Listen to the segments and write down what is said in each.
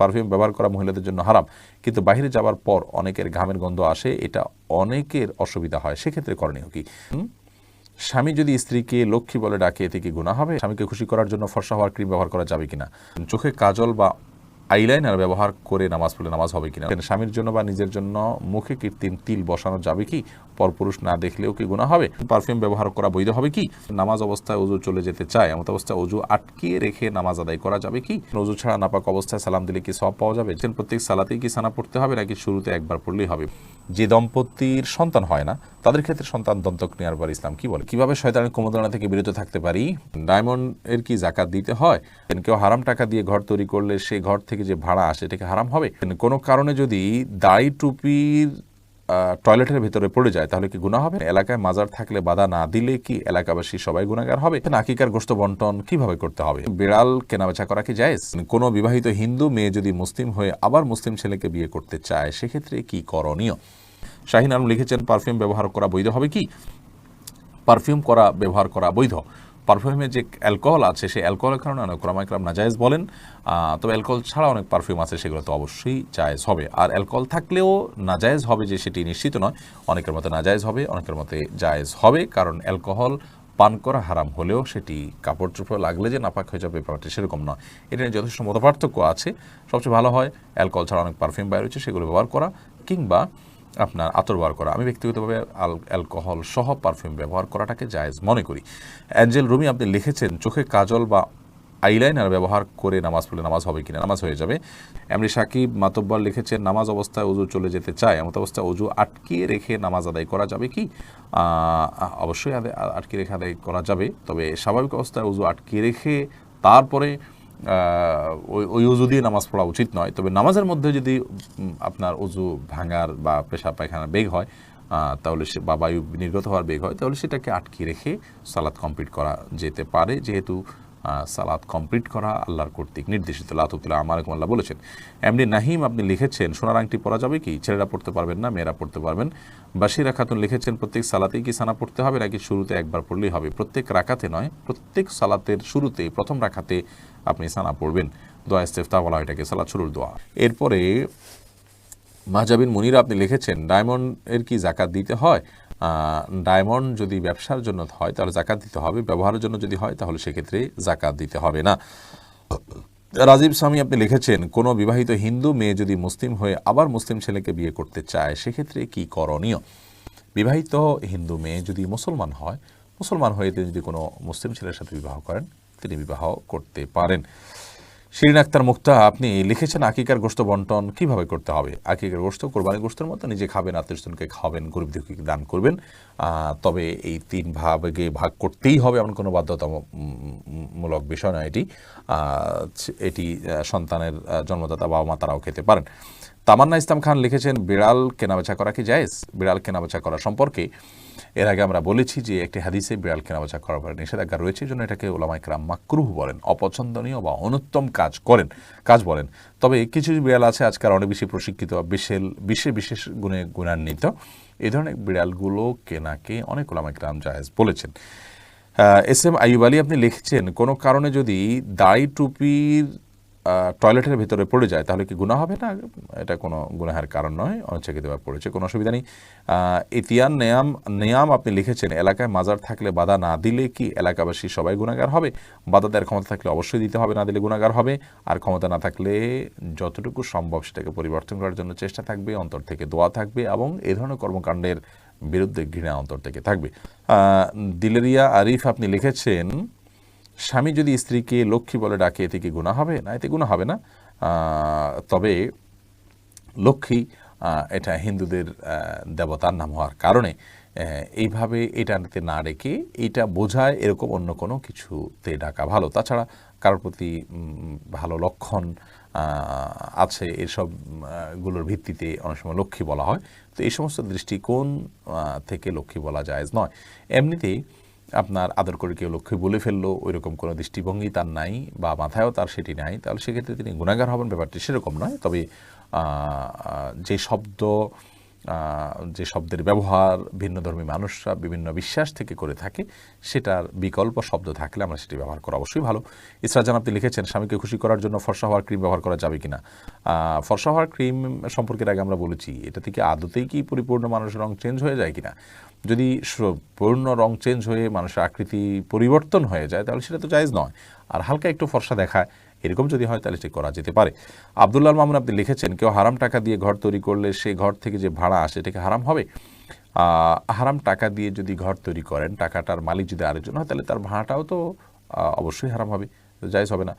Perfume ব্যবহার করা মহিলাদের জন্য হারাম। কিন্তু বাহিরে যাওয়ার পর অনেকের ঘামের গন্ধ আসে, এটা অনেকের অসুবিধা হয়। সেক্ষেত্রে করণীয় কি? স্বামী যদি স্ত্রীকে লক্ষ্মী বলে ডাকে, এতে কি গুণা হবে? স্বামীকে খুশি করার জন্য ফর্সা হওয়ার ক্রিম ব্যবহার করা যাবে কিনা? চোখে কাজল বা আইলাইনার ব্যবহার করে নামাজ পড়লে নামাজ হবে কিনা? স্বামীর জন্য বা নিজের জন্য মুখে কৃত্রিম তিল বসানো যাবে কি? পরপুরুষ না দেখলেও কি গুণা হবে? পারফিউম ব্যবহার করা বৈধ হবে কি? নামাজ অবস্থায় অজু চলে যেতে চায় এমন অবস্থায় অজু আটকিয়ে রেখে নামাজ আদায় করা যাবে কি? অজু ছাড়া নাপাক অবস্থায় সালাম দিলে কি সব পাওয়া যাবে? প্রত্যেক সালাতেই কি সানা পড়তে হবে, নাকি শুরুতে একবার পড়লেই হবে? যে দম্পতির সন্তান হয় না, তাদের ক্ষেত্রে সন্তান দন্তক নেওয়ার পর ইসলাম কি বলে? কীভাবে শয়তানের কুমোদনা থেকে বিরত থাকতে পারি? ডায়মন্ড এর কি জাকাত দিতে হয়? কেউ হারাম টাকা দিয়ে ঘর তৈরি করলে সেই ঘর থেকে যে ভাড়া আসে, এটাকে হারাম হবে? কোনো কারণে যদি দাড়ি টুপির টয়লেটের ভিতরে পড়ে যায়, তাহলে কি গুণা হবে? এলাকায় মাজার থাকলে বাধা না দিলে কি এলাকাবাসী সবাই গুণাগার হবে? নাকিকার গোস্ত বন্টন কীভাবে করতে হবে? বিড়াল কেনাবেচা করা কি জায়েজ? কোনো বিবাহিত হিন্দু মেয়ে যদি মুসলিম হয়ে আবার মুসলিম ছেলেকে বিয়ে করতে চায়, সেক্ষেত্রে কি করণীয়? শাহিন আলম লিখেছেন, পারফিউম ব্যবহার করা বৈধ হবে কি? পারফিউম করা, ব্যবহার করা বৈধ। পারফিউমে যে অ্যালকোহল আছে, সেই অ্যালকোহলের কারণে অনেক ক্রমাক্রম নাজায়েজ বলেন। তবে অ্যালকোহল ছাড়া অনেক পারফিউম আছে, সেগুলো তো অবশ্যই জায়েজ হবে। আর অ্যালকোহল থাকলেও নাজায়েজ হবে যে সেটি নিশ্চিত নয়, অনেকের মতে নাজায়েজ হবে, অনেকের মতে জায়েজ হবে, কারণ অ্যালকোহল পান করা হারাম হলেও সেটি কাপড় চোপড় লাগলে যে নাপাক হয়ে যাবে, ব্যাপারটি সেরকম নয়। এটা নিয়ে যথেষ্ট মতপার্থক্য আছে। সবচেয়ে ভালো হয়, অ্যালকোহল ছাড়া অনেক পারফিউম বাইর হচ্ছে, সেগুলো ব্যবহার করা, কিংবা আপনার আতর ব্যবহার করা। আমি ব্যক্তিগতভাবে অ্যালকোহল সহ পারফিউম ব্যবহার করাটাকে জায়েজ মনে করি। অ্যাঞ্জেল রুমি, আপনি লিখেছেন, চোখে কাজল বা আইলাইনার ব্যবহার করে নামাজ পড়লে নামাজ হবে কিনা? নামাজ হয়ে যাবে। এমনি সাকিব মাতব্বর লিখেছেন, নামাজ অবস্থায় অজু চলে যেতে চায়। এমন অবস্থায় অজু আটকিয়ে রেখে নামাজ আদায় করা যাবে কি? অবশ্যই আটকে রেখে আদায় করা যাবে। তবে স্বাভাবিক অবস্থায় অজু আটকিয়ে রেখে তারপরে ওই অজু দিয়ে নামাজ পড়া উচিত নয়। তবে নামাজের মধ্যে যদি আপনার উজু ভাঙার বা পেশা পায়খানার বেগ হয় তাহলে সে বা বায়ু নির্গত হওয়ার বেগ হয়, তাহলে সেটাকে আটকে রেখে সালাদ কমপ্লিট করা যেতে পারে। যেহেতু সালাদ কমপ্লিট করা, আল্লাহর কর্তৃক নির্দেশিত। লাতুতুল্লাহ আমার আল্লাহ বলেছেন। এমনি নাহিম আপনি লিখেছেন, সোনার আংটি পরা যাবে কি? ছেলেরা পড়তে পারবেন না, মেয়েরা পড়তে পারবেন। বাসিরা খাতুন লিখেছেন, প্রত্যেক সালাতেই কি সানা পড়তে হবে, নাকি শুরুতে একবার পড়লেই হবে? প্রত্যেক রাখাতে নয়, প্রত্যেক সালাতের শুরুতে প্রথম রাখাতে আপনি সানা পড়বেন। দোয়া ইস্তেফতা বলা এটাকে সালাত শুরুর দোয়া। এরপরে মাহজাবিন মুনিরা আপনি লিখেছেন ডায়মন্ড এর কি জাকাত দিতে হয়? ডায়মন্ড যদি ব্যবসার জন্য হয়, তাহলে জাকাত দিতে হবে। ব্যবহারের জন্য যদি হয়, তাহলে সেক্ষেত্রে জাকাত দিতে হবে না। রাজীব স্বামী, আপনি লিখেছেন, কোনো বিবাহিত হিন্দু মেয়ে যদি মুসলিম হয়ে আবার মুসলিম ছেলেকে বিয়ে করতে চায়, সেক্ষেত্রে কি করণীয়? বিবাহিত হিন্দু মেয়ে যদি মুসলমান হয়, মুসলমান হয়ে তিনি যদি কোনো মুসলিম ছেলের সাথে বিবাহ করেন, তিনি বিবাহ করতে পারেন। শিরিন আক্তার মুক্তা, আপনি লিখেছেন আকিকার গোস্ত বন্টন কীভাবে করতে হবে? আকিকার গোস্ত কোরবানি গোস্তের মতো নিজে খাবেন, আত্মীয়স্বজনকে খাবেন গরিব দুঃখীকে দান করবেন। তবে এই তিন ভাগে ভাগ করতেই হবে এমন কোনো বাধ্যতামূলক বিষয় নয় এটি। এটি সন্তানের জন্মদাতা বাবা মা তারাও খেতে পারেন। তামান্না ইসলাম খান লিখেছেন, বিড়াল কেনাবেচা করা কি জায়েজ? বিড়াল কেনাবেচা করা সম্পর্কে এর আগে আমরা বলেছি যে একটি হাদিসে বিড়াল কেনাবেচা করার পরে নিষেধাজ্ঞা রয়েছে জন্য এটাকে ওলামাই ক্রাম মাকরুহ বলেন। অপছন্দনীয় বা অনুত্তম কাজ করেন, কাজ বলেন। তবে কিছু বিড়াল আছে আজকাল অনেক বেশি প্রশিক্ষিত বা বিশেষ বিশেষ বিশেষ গুণে গুণান্বিত। এই ধরনের বিড়ালগুলো কেনাকে অনেক ওলামাই ক্রাম জায়েজ বলেছেন। এস এম আইব আলী আপনি লিখছেন, কোনো কারণে যদি দাড়ি টুপির টয়লেটের ভিতরে পড়ে যায়, তাহলে কি গুণা হবে? না, এটা কোনো গুনাহের কারণ নয় অনিচ্ছাকৃতভাবে পড়েছে, কোনো অসুবিধা নেই। ইতিয়ান, নেয়াম নেয়াম আপনি লিখেছেন, এলাকায় মাজার থাকলে বাধা না দিলে কি এলাকাবাসী সবাই গুণাগার হবে? বাধা দেওয়ার ক্ষমতা থাকলে অবশ্যই দিতে হবে, না দিলে গুণাগার হবে। আর ক্ষমতা না থাকলে যতটুকু সম্ভব সেটাকে পরিবর্তন করার জন্য চেষ্টা থাকবে, অন্তর থেকে দোয়া থাকবে এবং এ ধরনের কর্মকাণ্ডের বিরুদ্ধে ঘৃণা অন্তর থেকে থাকবে। দিলেরিয়া আরিফ আপনি লিখেছেন স্বামী যদি স্ত্রীকে লক্ষ্মী বলে ডাকে, এতে কি গুণা হবে? না, এতে গুণা হবে না। তবে লক্ষ্মী এটা হিন্দুদের দেবতার নাম হওয়ার কারণে এইভাবে এটাতে না রেখে এটা বোঝায় এরকম অন্য কোনো কিছুতে ডাকা ভালো। তাছাড়া কারোর প্রতি ভালো লক্ষণ আছে এসবগুলোর ভিত্তিতে অনেক সময় লক্ষ্মী বলা হয়। তো এই সমস্ত দৃষ্টিকোণ থেকে লক্ষ্মী বলা যায় নয়। এমনিতেই আপনার আদর করে কেউ লক্ষ্যে বলে ফেলল ওই রকম কোনো দৃষ্টিভঙ্গি তার নাই বা মাথায়ও তার সেটি নাই, তাহলে সেক্ষেত্রে তিনি গুণাগার হবেন, ব্যাপারটি সেরকম নয়। তবে যে শব্দ যে শব্দের ব্যবহার, ভিন্ন ধর্মী মানুষরা বিভিন্ন বিশ্বাস থেকে করে থাকে, সেটার বিকল্প শব্দ থাকলে আমরা সেটি ব্যবহার করা অবশ্যই ভালো। ইসরাজান আপনি লিখেছেন, স্বামীকে খুশি করার জন্য ফর্সা হওয়ার ক্রিম ব্যবহার করা যাবে কিনা? ফর্সা হওয়ার ক্রিম সম্পর্কে এর আগে আমরা বলেছি, এটা থেকে আদতেই কি পরিপূর্ণ মানুষের রং চেঞ্জ হয়ে যায় কিনা? যদি পূর্ণ রং চেঞ্জ হয়ে মানুষের আকৃতি পরিবর্তন হয়ে যায়, তাহলে সেটা তো জায়েজ নয়। আর হালকা একটু ফর্সা দেখায় এরকম যদি হয় তাহলে সেটি করা যেতে পারে। আবদুল্লাহ মামুন আপনি লিখেছেন, কেউ হারাম টাকা দিয়ে ঘর তৈরি করলে সেই ঘর থেকে যে ভাড়া আসে এটাকে হারাম হবে? হারাম টাকা দিয়ে যদি ঘর তৈরি করেন, টাকাটার মালিক যদি আরেকজন হয়, তাহলে তার ভাড়াটাও তো অবশ্যই হারাম হবে, জায়জ হবে না।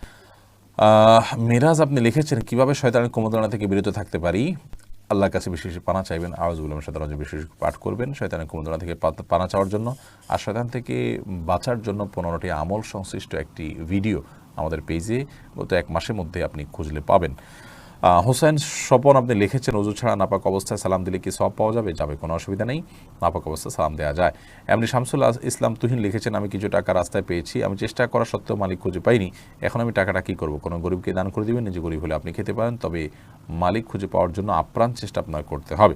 মিরাজ আপনি লিখেছেন, কীভাবে শয়তানের কুমন্ত্রণা থেকে বিরত থাকতে পারি? আল্লাহর কাছে বিশেষ পানা চাইবেন আওয়াজুল্লাহ শয়তান বিশেষ পাঠ করবেন শয়তানের কুমন্ত্রণা থেকে পানা চাওয়ার জন্য। আর শয়তান থেকে বাঁচার জন্য পনেরোটি আমল সংশ্লিষ্ট একটি ভিডিও আমাদের পেজে গত এক মাসের মধ্যে আপনি খুঁজলে পাবেন। হোসেন, স্বপন, আপনি লিখেছেন, অজু ছাড়া নাপাক অবস্থায় সালাম দিলে কি সব পাওয়া যাবে? যাবে, কোনো অসুবিধা নেই। নাপাক অবস্থায় সালাম দেওয়া যায়। এমনি শামসুল ইসলাম তুহিন লিখেছেন, আমি কিছু টাকা রাস্তায় পেয়েছি, আমি চেষ্টা করা সত্ত্বেও মালিক খুঁজে পাইনি। এখন আমি টাকাটা কী করব? কোনো গরিবকে দান করে দিবেন, নিজে গরিব হলে আপনি খেতে পারেন, তবে মালিক খুঁজে পাওয়ার জন্য আপ্রাণ চেষ্টা আপনার করতে হবে।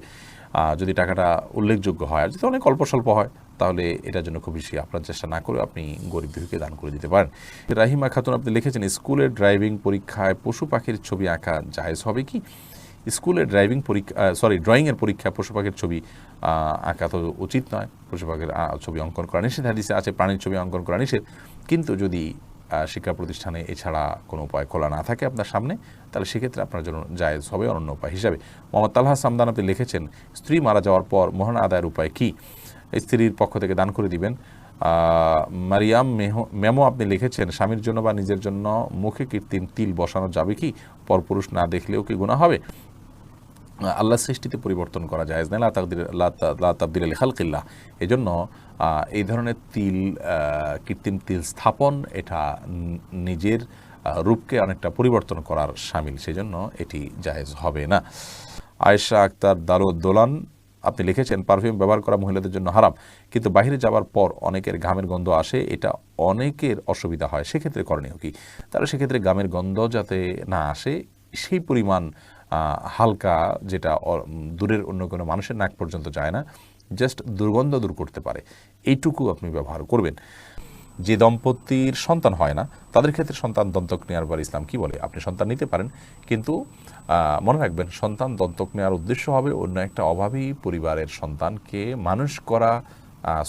যদি টাকাটা উল্লেখযোগ্য হয় আর যদি অনেক অল্প স্বল্প হয়, তাহলে এটার জন্য খুব বেশি আপনার চেষ্টা না করে আপনি গরিব বিহুকে দান করে দিতে পারেন। রাহিমা খাতুন, আপনি লিখেছেন, স্কুলের ড্রাইভিং পরীক্ষায় পশু পাখির ছবি আঁকা জায়েজ হবে কি? স্কুলের ড্রাইভিং পরীক্ষা সরি ড্রয়িংয়ের পরীক্ষায় পশু পাখির ছবি আঁকা তো উচিত নয়। পশু পাখির ছবি অঙ্কন করা নিষেধ হাদিসে আছে, প্রাণীর ছবি অঙ্কন করা নিষেধ। কিন্তু যদি শিক্ষা প্রতিষ্ঠানে এছাড়া কোনো উপায় খোলা না থাকে আপনার সামনে, তাহলে সেক্ষেত্রে আপনার জন্য জায়েজ হবে অনন্য উপায় হিসাবে। মোহাম্মদ তালহা সামদান আপনি লিখেছেন, স্ত্রী মারা যাওয়ার পর মোহন আদায়ের উপায় কি? স্ত্রীর পক্ষ থেকে দান করে দিবেন। মারিয়াম মেহ, মেমো আপনি লিখেছেন, স্বামীর জন্য বা নিজের জন্য মুখে কৃত্রিম তিল বসানো যাবে কি? পরপুরুষ না দেখলেও কি গুণা হবে? আল্লাহ সৃষ্টিতে পরিবর্তন করা যায় না লা তাকদির- আলি এই জন্য এই ধরনের তিল কৃত্রিম তিল স্থাপন, এটা নিজের রূপকে অনেকটা পরিবর্তন করার সামিল। সেজন্য এটি জায়েজ হবে না। আয়েশা আক্তার দারো দোলান, আপনি লিখেছেন, পারফিউম ব্যবহার করা মহিলাদের জন্য হারাম। কিন্তু বাইরে যাওয়ার পর অনেকের ঘামের গন্ধ আসে, এটা অনেকের অসুবিধা হয়। সেক্ষেত্রে করণীয় কি? তাহলে সেক্ষেত্রে ঘামের গন্ধ যাতে না আসে, সেই পরিমাণ হালকা যেটা দূরের অন্য কোনো মানুষের নাক পর্যন্ত যায় না জাস্ট দুর্গন্ধ দূর করতে পারে। এইটুকু আপনি ব্যবহার করবেন। যে দম্পতির সন্তান হয় না, তাদের ক্ষেত্রে সন্তান দন্তক নেওয়ার পর ইসলাম কি বলে? আপনি সন্তান নিতে পারেন, কিন্তু মনে রাখবেন সন্তান দন্তক নেওয়ার উদ্দেশ্য হবে অন্য একটা অভাবী পরিবারের সন্তানকে মানুষ করা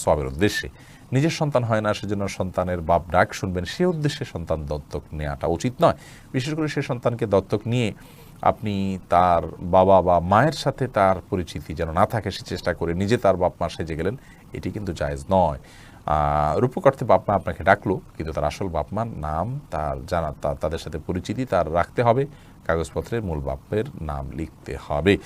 সবের উদ্দেশ্যে। নিজের সন্তান হয় না, সেজন্য সন্তানের বাপ ডাক শুনবেন। সে উদ্দেশ্যে সন্তান দত্তক নেওয়াটা উচিত নয়। বিশেষ করে সে সন্তানকে দত্তক নিয়ে আপনি তার বাবা বা মায়ের সাথে তার পরিচিতি যেন না থাকে, সে চেষ্টা করে নিজে তার বাপ মা সেজে গেলেন, এটি কিন্তু জায়জ নয়। রূপক রূপকর্তে বাপ মা আপনাকে ডাকলো, কিন্তু তার আসল বাপ মার নাম, তার জানা তাদের সাথে পরিচিতি তার রাখতে হবে, কাগজপত্রের মূল বাপের নাম লিখতে হবে।